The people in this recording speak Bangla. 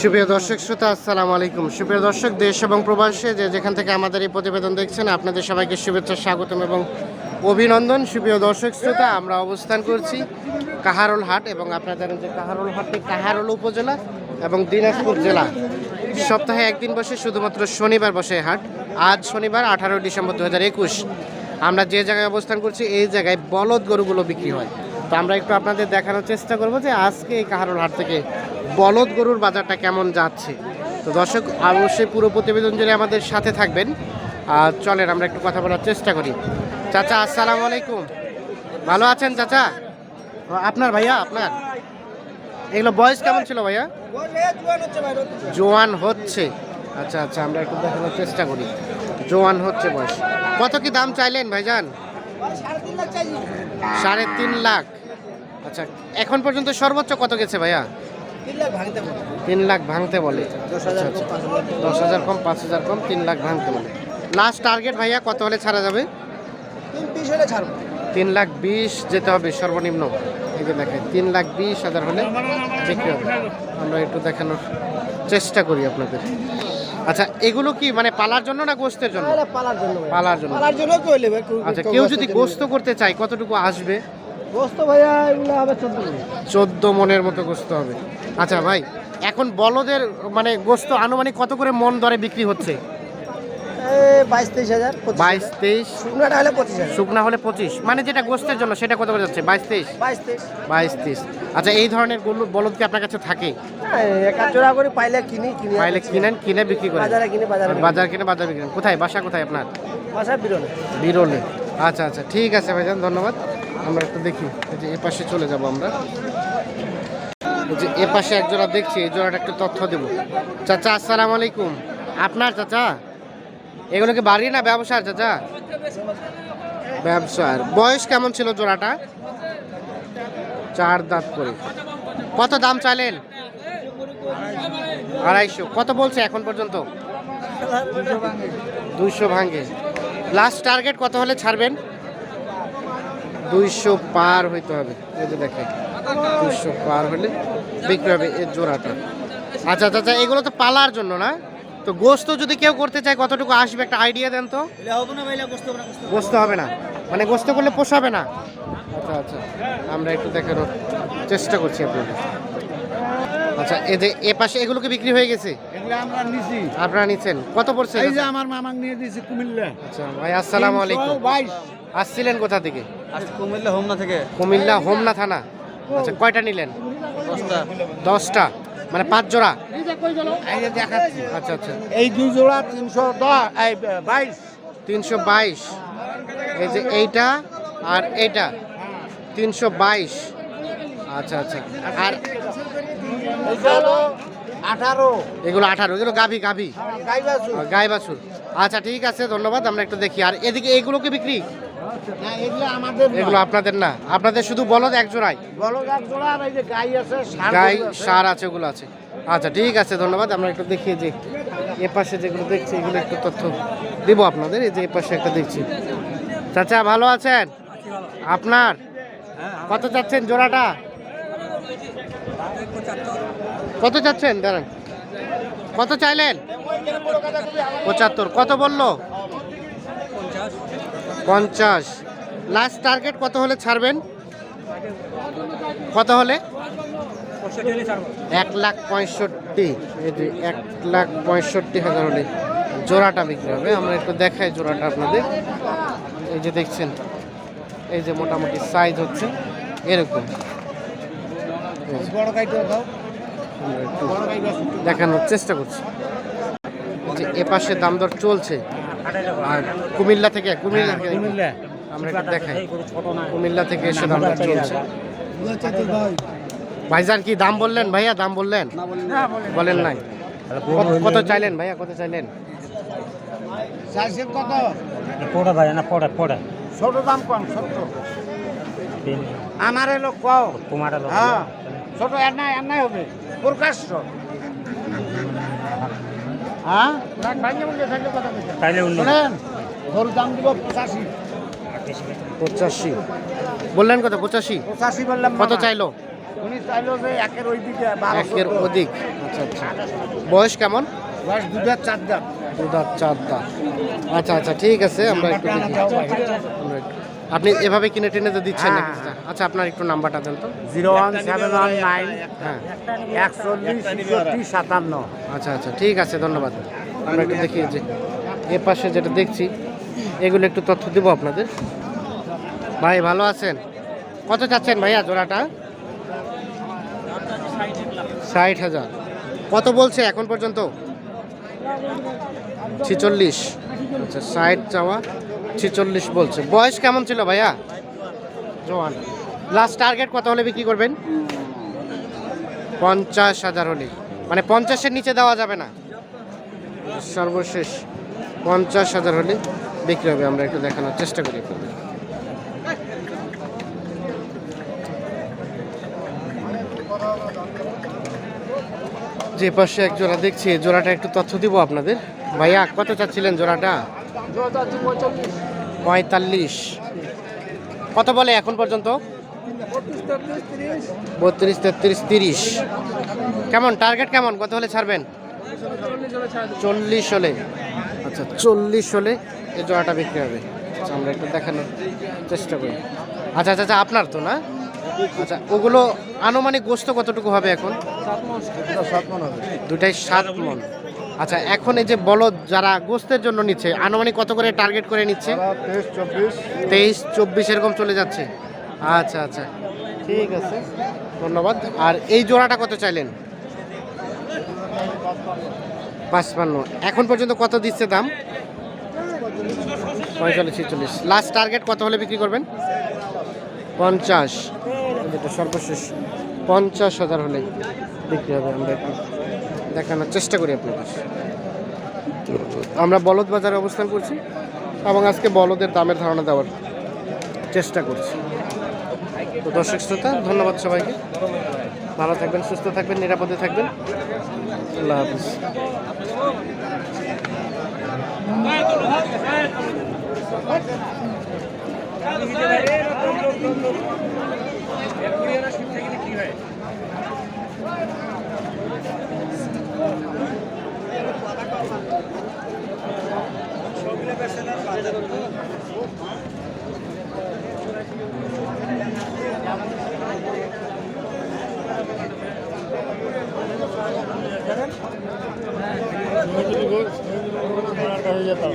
সুপ্রিয় দর্শক শ্রোতা, আসসালামু আলাইকুম। সুপ্রিয় দর্শক, দেশ এবং প্রবাসে যে যেখান থেকে আমাদের এই প্রতিবেদন দেখছেন, আপনাদের সবাইকে শুভেচ্ছা, স্বাগতম এবং অভিনন্দন। সুপ্রিয় দর্শক শ্রোতা, আমরা অবস্থান করছি কাহারোল হাট এবং আপনারা জানেন যে কাহারোল হাটটি, কাহারোল উপজেলা এবং দিনাজপুর জেলা। সপ্তাহে একদিন বসে শুধুমাত্র শনিবার বসে হাট। আজ শনিবার আঠারো ডিসেম্বর দু হাজার একুশ। আমরা যে জায়গায় অবস্থান করছি, এই জায়গায় বলদ গরুগুলো বিক্রি হয়। তো আমরা একটু আপনাদের দেখানোর চেষ্টা করব যে আজকে এই কাহারোল হাট থেকে বলদ গরুর বাজারটা কেমন যাচ্ছে? তো দর্শক, অবশ্যই পুরো প্রতিবেদন জুড়ে আমাদের সাথে থাকবেন। আর চলেন, আমরা একটু কথা বলার চেষ্টা করি। চাচা, আসসালামু আলাইকুম। ভালো আছেন চাচা? আপনার ভাইয়া, আপনার? এগুলো বয়স কেমন ছিল ভাইয়া? জোয়ান হচ্ছে। আচ্ছা আচ্ছা আমরা একটু দেখানোর চেষ্টা করি। জোয়ান হচ্ছে বয়স। কত কি দাম চাইলেন ভাইজান? সাড়ে তিন লাখ। আচ্ছা এখন পর্যন্ত সর্বোচ্চ কত গেছে ভাইয়া? তিন লাখ ভাঙতে বলে। দশ হাজার কম পাঁচ হাজার কম। তিন লাখ ভাঙতে বলে। লাস্ট টার্গেট ভাইয়া কত হলে ছাড়া যাবে? তিন লাখ বিশ যেতে হবে সর্বনিম্ন। এই যে দেখেন তিন লাখ বিশ হাজার হলে বিক্রি হবে। আমরা একটু দেখানোর চেষ্টা করি আপনাদের। আচ্ছা এগুলো কি মানে পালার জন্য না গোস্তের জন্য? পালার জন্য। পালার জন্য। আচ্ছা কেউ যদি গোস্ত করতে চায় কতটুকু আসবে? গোস্ত ভাইয়া এগুলো হবে চোদ্দ চোদ্দ মনের মতো গোস্ত হবে। আচ্ছা ভাই এখন বলদের মানে গোস্ত আনুমানিক কত করে মন দরে বিক্রি হচ্ছে? বাইশ তেইশ হাজার বাইশ তেইশ। শুকনোটা হলে পঁচিশ শুকনা হলে পঁচিশ। মানে যেটা গোস্তের জন্য সেটা কত করে যাচ্ছে? বাইশ তেইশ? বাইশ তেইশ। বাইশ তেইশ। আচ্ছা এই ধরনের বলদ কি আপনার কাছে থাকে? জোড়া করে পাইলে কিনি কিনি পাইলে কিনেন কিনে বিক্রি করেন। বাজারে কিনে বাজারে বাজার কিনে বাজার বিক্রি কোথায়? বাসা কোথায় আপনার? বাসা বিরলে। বিরলে। আচ্ছা আচ্ছা ঠিক আছে ভাইজান ধন্যবাদ। আমরা একটা দেখি যে এ পাশে চলে যাব আমরা। যে এ পাশে এক জোড়া দেখছি, এই জোড়াটা একটু তথ্য দেব। চাচা, আসসালামু আলাইকুম। আপনার চাচা? এগুলো কি বাড়ি না ব্যবসার চাচা? ব্যবসার। বয়স কেমন ছিল জোড়াটা? চার দাঁত করে। কত দাম চাইলেন? আড়াইশো। কত বলছে এখন পর্যন্ত? দুশো ভাঙ্গে লাস্ট টার্গেট কত হলে ছাড়বেন? দুইশো পার হইতে হবে এই যে দেখেন দুইশো পার হলে বিক্রি হবে এর জোড়াটা। আচ্ছা আচ্ছা আচ্ছা এগুলো তো পালার জন্য না? তো গোস্ত যদি কেউ করতে চায় কতটুকু আসবে? একটা আইডিয়া দেন তো। গোস্ত হবে না মানে গোস্ত করলে পোষাবে না। আচ্ছা আচ্ছা আমরা একটু দেখানোর চেষ্টা করছি আপনাদের। আচ্ছা এই যে এ পাশে এগুলো কি বিক্রি হয়ে গেছে? আমরা নিছি। আপনারা নিচ্ছেন কত পড়ছে এই যে আমার মামাক নিয়ে দিয়েছি কুমিল্লা। আচ্ছা ভাই আসসালামু আলাইকুম। আসছিলেন কোথা থেকে? কুমিল্লা হোমনা থেকে। কুমিল্লা হোমনা থানা। আচ্ছা কয়টা নিলেন? দশটা। দশটা। মানে পাঁচ জোড়া? দেখাচ্ছি। আচ্ছা আচ্ছা। এই দুই জোড়া তিনশো দশ বাইশ। তিনশো বাইশ। এই যে এইটা আর এইটা তিনশো বাইশ। আচ্ছা আচ্ছা। আর আঠারো। এগুলো আঠারো। এগুলো গাভি গাভি। গাই বাছুর। আচ্ছা ঠিক আছে ধন্যবাদ। আমরা একটু দেখি। আর এদিকে এগুলো কি বিক্রি? এগুলো আপনাদের না। আপনাদের শুধু বলদ এক জোড়াই? বলো এক জোড়া আর এই যে গাই আছে গাই সার আছে ওগুলো আছে। আচ্ছা ঠিক আছে ধন্যবাদ। আমরা একটু যে এ পাশে যেগুলো দেখছি এগুলো একটু তথ্য দিব আপনাদের। এই যে এ পাশে একটা দেখছি। চাচা ভালো আছেন? আপনার? কত চাচ্ছেন জোড়াটা? কত চাচ্ছেন? দাঁড়ান। কত চাইলেন? পঁচাত্তর। কত বলল? পঞ্চাশ। লাস্ট টার্গেট কত হলে ছাড়বেন? কত হলে? এক লাখ পঁয়ষট্টি। এই যে এক লাখ পঁয়ষট্টি হাজার হলে জোড়াটা বিক্রি হবে। আমরা একটু দেখাই জোড়াটা আপনাদের। এই যে দেখছেন এই যে মোটামুটি সাইজ হচ্ছে এরকম। দেখানোর চেষ্টা করছি। যে এ পাশে দাম দর চলছে। কুমিল্লা থেকে কুমিল্লা থেকে কুমিল্লা। আমরা একটু দেখাই। কুমিল্লা থেকে এসে চলছে। ভাইজান কি দাম বললেন ভাইয়া? দাম বললেন? বলেন। নাই। কত- চাইলেন ভাইয়া? কত চাইলেন? কত? পড়া ভাই না পড়া পড়া। ছোট দাম কম ছোট। আমার এলো কও। তোমার হ্যাঁ। ছোট এর নাই এর নাই হবে। প্রকাশ্য। হ্যাঁ? তাইলে শোনেন গরুর দাম দিব পঁচাশি। পঁচাশি। বললেন কত পঁচাশি? পঁচাশি বললাম কত চাইলো? উনি চাইলো যে একের ওই দিকে একের অধিক আচ্ছা আচ্ছা। বয়স কেমন? বয়স দুধার চার দু দাঁত চার দাঁত। আচ্ছা আচ্ছা ঠিক আছে আমরা একটু দেখি। আমরা একটু- আপনি এভাবে কিনে টেনে তো দিচ্ছেন নাকি আচ্ছা আপনার একটু নাম্বারটা দেন তো। Zero one seven one nine হ্যাঁ একচল্লিশ সাতান্ন। আচ্ছা আচ্ছা ঠিক আছে ধন্যবাদ। আমরা একটু দেখি যে এ পাশে যেটা দেখছি এগুলো একটু তথ্য দেবো আপনাদের। ভাই ভালো আছেন? কত চাচ্ছেন ভাইয়া জোড়াটা? ষাট হাজার। কত বলছে এখন পর্যন্ত? ছিচল্লিশ। আচ্ছা ষাট চাওয়া। ছিচল্লিশ বলছে। বয়স কেমন ছিল ভাইয়া? জোয়ান। লাস্ট টার্গেট কত হলে বিক্রি করবেন? পঞ্চাশ হাজার হলে। মানে পঞ্চাশের নিচে দেওয়া যাবে না। সর্বশেষ পঞ্চাশ হাজার হলে বিক্রি হবে। আমরা একটু দেখানোর চেষ্টা করি যে পাশে এক জোড়া দেখছি জোড়াটা একটু তথ্য দিব আপনাদের। ভাইয়া, কত চাচ্ছিলেন জোড়াটা? পঁয়তাল্লিশ। কত বলে এখন পর্যন্ত? বত্রিশ তেত্রিশ তিরিশ। কেমন? টার্গেট কেমন? কত হলে ছাড়বেন? চল্লিশ হলে। আচ্ছা চল্লিশ হলে এই জোড়াটা বিক্রি হবে। আচ্ছা আমরা একটু দেখানোর চেষ্টা করি। আচ্ছা আচ্ছা আচ্ছা আপনার তো না? আচ্ছা ওগুলো আনুমানিক গোস্ত কতটুকু হবে এখন? দুটাই সাত মন। আচ্ছা এখন এই যে বলদ যারা গোস্তের জন্য নিচ্ছে আনুমানিক কত করে টার্গেট করে নিচ্ছে? তেইশ চব্বিশ। তেইশ চব্বিশ এরকম চলে যাচ্ছে। আচ্ছা আচ্ছা। ঠিক আছে। ধন্যবাদ। আর এই জোড়াটা কত চাইলেন? পাঁচপান্ন। এখন পর্যন্ত কত দিচ্ছে দাম? পঁয়তাল্লিশ ছেচল্লিশ। লাস্ট টার্গেট কত হলে বিক্রি করবেন? পঞ্চাশ। যেটা সর্বশেষ। পঞ্চাশ হাজার হলে বিক্রি হবে আমরা দেখানোর চেষ্টা করি আপনাদের। আমরা বলদ বাজারে অবস্থান করছি এবং আজকে বলদের দামের ধারণা দেওয়ার চেষ্টা করছি। তো দর্শক শ্রোতা, ধন্যবাদ সবাইকে। ভালো থাকবেন, সুস্থ থাকবেন, নিরাপদে থাকবেন। আল্লাহ হাফিজ। হয়ে যেতাম